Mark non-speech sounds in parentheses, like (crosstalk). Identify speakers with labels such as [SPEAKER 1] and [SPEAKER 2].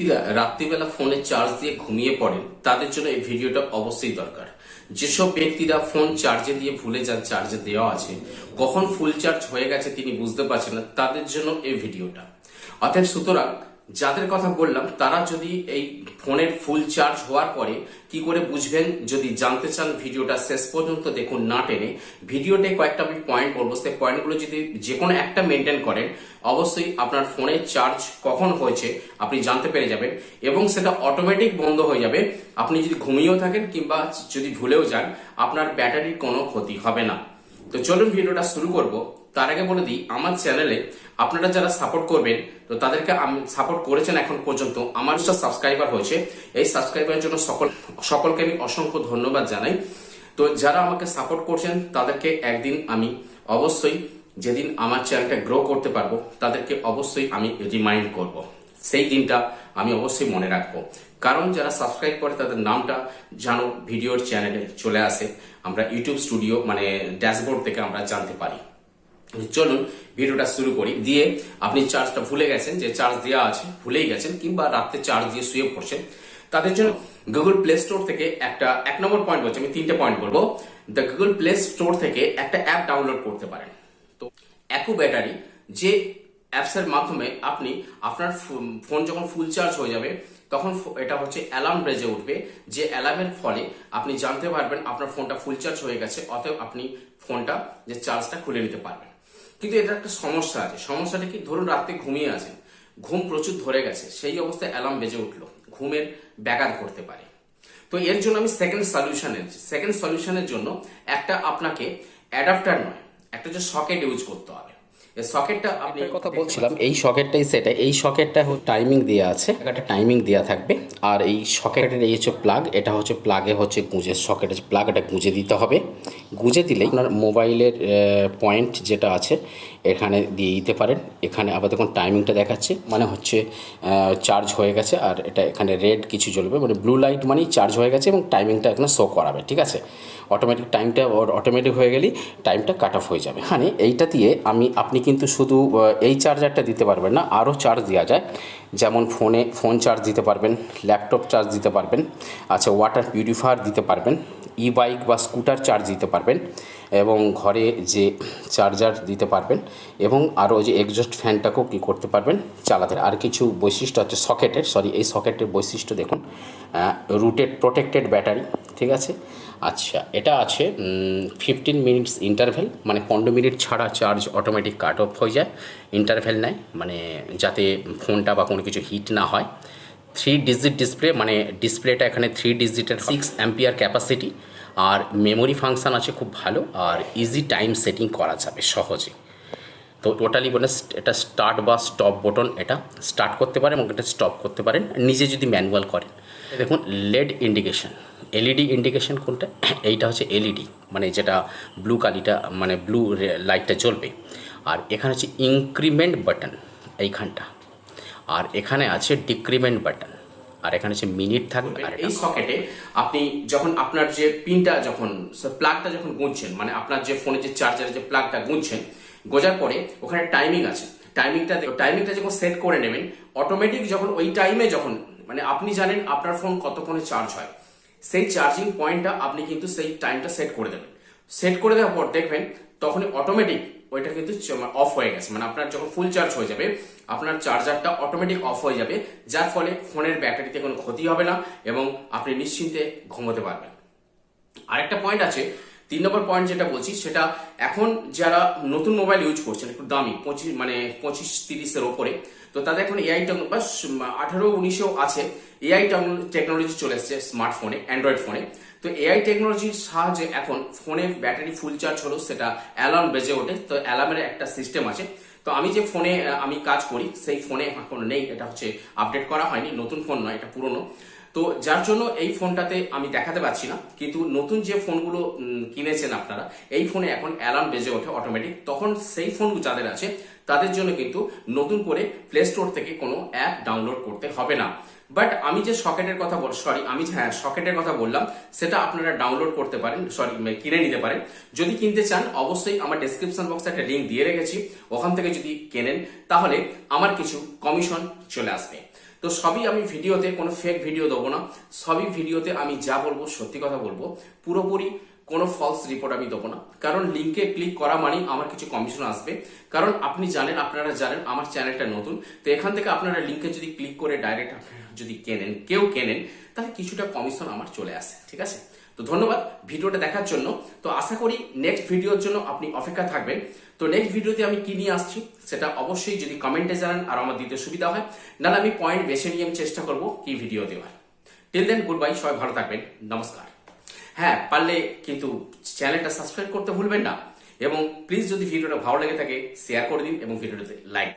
[SPEAKER 1] ব্যক্তিরা রাত্রিবেলা ফোনে চার্জ দিয়ে ঘুমিয়ে পড়েন, তাদের জন্য এই ভিডিওটা অবশ্যই দরকার। যেসব ব্যক্তিরা ফোন চার্জে দিয়ে ভুলে যান চার্জে দেওয়া আছে, কখন ফুল চার্জ হয়ে গেছে তিনি বুঝতে পারছেন না, তাদের জন্য এই ভিডিওটা। অতএব সুতরাং যাদের কথা বললাম, তারা যদি এই ফোনের ফুল চার্জ হওয়ার পরে কি করে বুঝবেন? যদি জানতে চান, ভিডিওটা শেষ পর্যন্ত দেখুন না টেনে। ভিডিওতে কয়েকটা আমি পয়েন্ট বলব। সেই পয়েন্টগুলো যদি যে কোনো একটা মেনটেন করেন, অবশ্যই আপনার ফোনের চার্জ কখন হয়েছে আপনি জানতে পেরে যাবেন এবং সেটা অটোমেটিক বন্ধ হয়ে যাবে। আপনি যদি ঘুমিয়েও থাকেন কিংবা যদি ভুলেও যান, আপনার ব্যাটারির কোনো ক্ষতি হবে না। তো চলুন ভিডিওটা শুরু করব। তার আগে বলে দিই, আমার চ্যানেলে আপনারা যারা সাপোর্ট করবেন, তো তাদেরকে আমি সাপোর্ট করেছেন এখন পর্যন্ত, আমার সাবস্ক্রাইবার হয়েছে। এই সাবস্ক্রাইবারের জন্য সকল, সকলকে আমি অসংখ্য ধন্যবাদ জানাই। তো যারা আমাকে সাপোর্ট করছেন, তাদেরকে একদিন আমি অবশ্যই যেদিন আমার চ্যানেলটা গ্রো করতে পারব, তাদেরকে অবশ্যই আমি রিমাইন্ড করব। সেই দিনটা আমি অবশ্যই মনে রাখব। কারণ যারা সাবস্ক্রাইব করে, তাদের নামটা জানো, ভিডিওর চ্যানেলে চলে আসে। আমরা ইউটিউব স্টুডিও মানে ড্যাশবোর্ড থেকে আমরা জানতে পারি। চলুন ভিডিওটা শুরু করি। দিয়ে আপনি চার্জটা ভুলে গেছেন, যে চার্জ দেওয়া আছে, ভুলেই গেছেন, কিংবা রাত্রে চার্জ দিয়ে শুয়ে পড়ছেন। তাদের জন্য গুগল প্লে স্টোর থেকে একটা, এক নম্বর পয়েন্ট বলছি, আমি তিনটে পয়েন্ট বলব। দ্য গুগল প্লে স্টোর থেকে একটা অ্যাপ ডাউনলোড করতে পারেন। তো একু ব্যাটারি যে অ্যাপসের মাধ্যমে আপনি আপনার ফোন যখন ফুল চার্জ হয়ে যাবে, তখন এটা হচ্ছে অ্যালার্ম বেজে উঠবে, যে অ্যালার্মের ফলে আপনি জানতে পারবেন আপনার ফোনটা ফুল চার্জ হয়ে গেছে, অতএব আপনি ফোনটা যে চার্জটা খুলে নিতে পারবেন। কিন্তু এটা একটা সমস্যা আছে। সমস্যাটা কি? ধরুন রাত্রে ঘুমিয়ে আছেন। ঘুম প্রচুর ধরে গেছে। সেই অবস্থায় অ্যালার্ম বেজে উঠল। ঘুমের ব্যাঘাত করতে পারে। তো এর জন্য আমি সেকেন্ড সলিউশন এনেছি। সেকেন্ড সলিউশনের জন্য একটা আপনাকে অ্যাডাপ্টার নয় একটা যে সকেট ইউজ করতে হবে। এই সকেটটা আপনি
[SPEAKER 2] কথা বলছিলাম এই সকেটটাই সেটা এই সকেটটা টাইমিং দেওয়া আছে। একটা টাইমিং দেওয়া থাকবে। আর এই সকেটের এই হচ্ছে প্লাগ এটা হচ্ছে প্লাগে হচ্ছে গুঁজে। সকেটের প্লাগ এটা গুঁজে দিতে হবে। গুঁজে দিলেই আপনার মোবাইলের পয়েন্ট যেটা আছে, এখানে দিয়ে দিতে পারেন। এখানে আবার দেখুন টাইমিংটা দেখাচ্ছে। মানে হচ্ছে চার্জ হয়ে গেছে আর এটা এখানে রেড কিছু জ্বলবে। মানে ব্লু লাইট মানেই চার্জ হয়ে গেছে এবং টাইমিংটা এখানে শো করাবে, ঠিক আছে? অটোমেটিক টাইমটা অটোমেটিক হয়ে গেলেই টাইমটা কাট অফ হয়ে যাবে। এখানে এইটা দিয়ে আমি, আপনি কিন্তু শুধু এই চার্জারটা দিতে পারবেন না, আরও চার্জ দেওয়া যায়। যেমন ফোনে ফোন চার্জ দিতে পারবেন ল্যাপটপ চার্জ দিতে পারবেন আচ্ছা ওয়াটার পিউরিফায়ার দিতে পারবেন ই বাইক বা স্কুটার চার্জ দিতে পারবেন। এবং ঘরে যে চার্জার দিতে পারবেন এবং আরও যে এক্সস্ট ফ্যানটাকেও কী করতে পারবেন চালাতে। আর কিছু বৈশিষ্ট্য আছে সকেটের সরি এই সকেটের বৈশিষ্ট্য দেখুন। রুটেড প্রোটেক্টেড ব্যাটারি ঠিক আছে? আচ্ছা এটা আছে ফিফটিন মিনিটস ইন্টারভেল মানে পনেরো মিনিট ছাড়া চার্জ অটোমেটিক কাট অফ হয়ে যায় ইন্টারভেল নেয় মানে যাতে ফোনটা বা কোনো কিছু হিট না হয়। থ্রি ডিজিট ডিসপ্লে মানে ডিসপ্লেটা এখানে থ্রি ডিজিটের সিক্স অ্যাম্পিয়ার ক্যাপাসিটি আর মেমোরি ফাংশন আছে খুব ভালো, আর ইজি টাইম সেটিং করা যাবে সহজে। তো টোটালি মানে এটা স্টার্ট বা স্টপ বটন এটা স্টার্ট করতে পারেন এবং এটা স্টপ করতে পারেন। নিজে যদি ম্যানুয়াল করেন দেখুন লেড ইন্ডিকেশন এলইডি ইন্ডিকেশন কোনটা? (coughs) এইটা হচ্ছে এলইডি মানে যেটা ব্লু কালিটা মানে ব্লু লাইটটা জ্বলবে। আর এখানে হচ্ছে ইনক্রিমেন্ট বাটন এইখানটা। আর এখানে আছে ডিক্রিমেন্ট বাটন আর এখানে হচ্ছে মিনিট থাকবে আর
[SPEAKER 1] এই সকেটে আপনি যখন আপনার যে পিনটা যখন প্লাগটা যখন গুনছেন মানে আপনার যে ফোনে যে চার্জারের যে প্লাগটা গুনছেন গোজার পরে ওখানে টাইমিং আছে। টাইমিংটা টাইমিংটা যখন সেট করে নেবেন অটোমেটিক যখন ওই টাইমে যখন মানে আপনি জানেন আপনার ফোন কতক্ষণে চার্জ হয়। সেই চার্জিং পয়েন্টটা আপনি কিন্তু সেই টাইমটা সেট করে দেবেন। সেট করে দেওয়ার পর দেখবেন তখনই অটোমেটিক ওইটা কিন্তু অফ হয়ে গেছে। মানে আপনার যখন ফুল চার্জ হয়ে যাবে, আপনার চার্জারটা অটোমেটিক অফ হয়ে যাবে, যার ফলে ফোনের ব্যাটারিতে কোনো ক্ষতি হবে না এবং আপনি নিশ্চিন্তে ঘুমোতে পারবেন। আরেকটা পয়েন্ট আছে, তিন নম্বর পয়েন্ট যেটা বলছি, সেটা এখন যারা নতুন মোবাইল ইউজ করছেন, একটু দামি, পঁচিশ মানে পঁচিশ, তিরিশের ওপরে, তো তাদের এখন এআই বা আঠারো, উনিশেও আছে। এআই টেকনোলজি চলে এসছে স্মার্টফোনে অ্যান্ড্রয়েড ফোনে তো এআই টেকনোলজির সাহায্যে এখন ফোনে ব্যাটারি ফুল চার্জ হলো, সেটা অ্যালার্ম বেজে ওঠে। তো অ্যালার্মের একটা সিস্টেম আছে। তো আমি যে ফোনে আমি কাজ করি, সেই ফোনে এখন নেই। এটা হচ্ছে আপডেট করা হয়নি, নতুন ফোন নয়, এটা পুরনো। তো যার জন্য এই ফোনটাতে আমি দেখাতে পারছি না, কিন্তু নতুন যে ফোনগুলো কিনেছেন আপনারা, এই ফোনে এখন অ্যালার্ম বেজে ওঠে অটোমেটিক তখন সেই ফোন যাদের আছে, তাদের জন্য কিন্তু নতুন করে প্লে স্টোর থেকে কোনো অ্যাপ ডাউনলোড করতে হবে না। বাট আমি যে সকেটের কথা বল সরি আমি হ্যাঁ সকেটের কথা বললাম, সেটা আপনারা ডাউনলোড করতে পারেন সরি কিনে নিতে পারেন। যদি কিনতে চান, অবশ্যই আমার ডেসক্রিপশন বক্সে একটা লিঙ্ক দিয়ে রেখেছি, ওখান থেকে যদি কেনেন, তাহলে আমার কিছু কমিশন চলে আসবে। তো সবই আমি ভিডিওতে, কোনো ফেক ভিডিও দেবো না, সবই ভিডিওতে আমি যা বলব, সত্যি কথা বলব, পুরোপুরি কোনো ফলস রিপোর্ট আমি দেবো না। কারণ লিঙ্কে ক্লিক করা মানেই আমার কিছু কমিশন আসবে। কারণ আপনি জানেন, আপনারা জানেন, আমার চ্যানেলটা নতুন, তো এখান থেকে আপনারা লিঙ্কে যদি ক্লিক করে ডাইরেক্ট যদি কেনেন, কেউ কেনেন, তাহলে কিছুটা কমিশন আমার চলে আসে, ঠিক আছে? তো ধন্যবাদ ভিডিওটা দেখার জন্য। তো আশা করি নেক্সট ভিডিওর জন্য আপনি অপেক্ষা থাকবেন। তো নেক্সট ভিডিওতে আমি কি নিয়ে আসছি, সেটা অবশ্যই যদি কমেন্টে জানান আর আমার দিতে সুবিধা হয়, নাহলে আমি পয়েন্ট বেছে নিয়ে আমি চেষ্টা করব কি ভিডিও দেওয়ার। টিল দেন গুড বাই সবাই ভালো থাকবেন, নমস্কার। হ্যাঁ পারলে কিন্তু চ্যানেলটা সাবস্ক্রাইব করতে ভুলবেন না, এবং প্লিজ যদি ভিডিওটা ভালো লেগে থাকে শেয়ার করে দিন এবং ভিডিওটাতে লাইক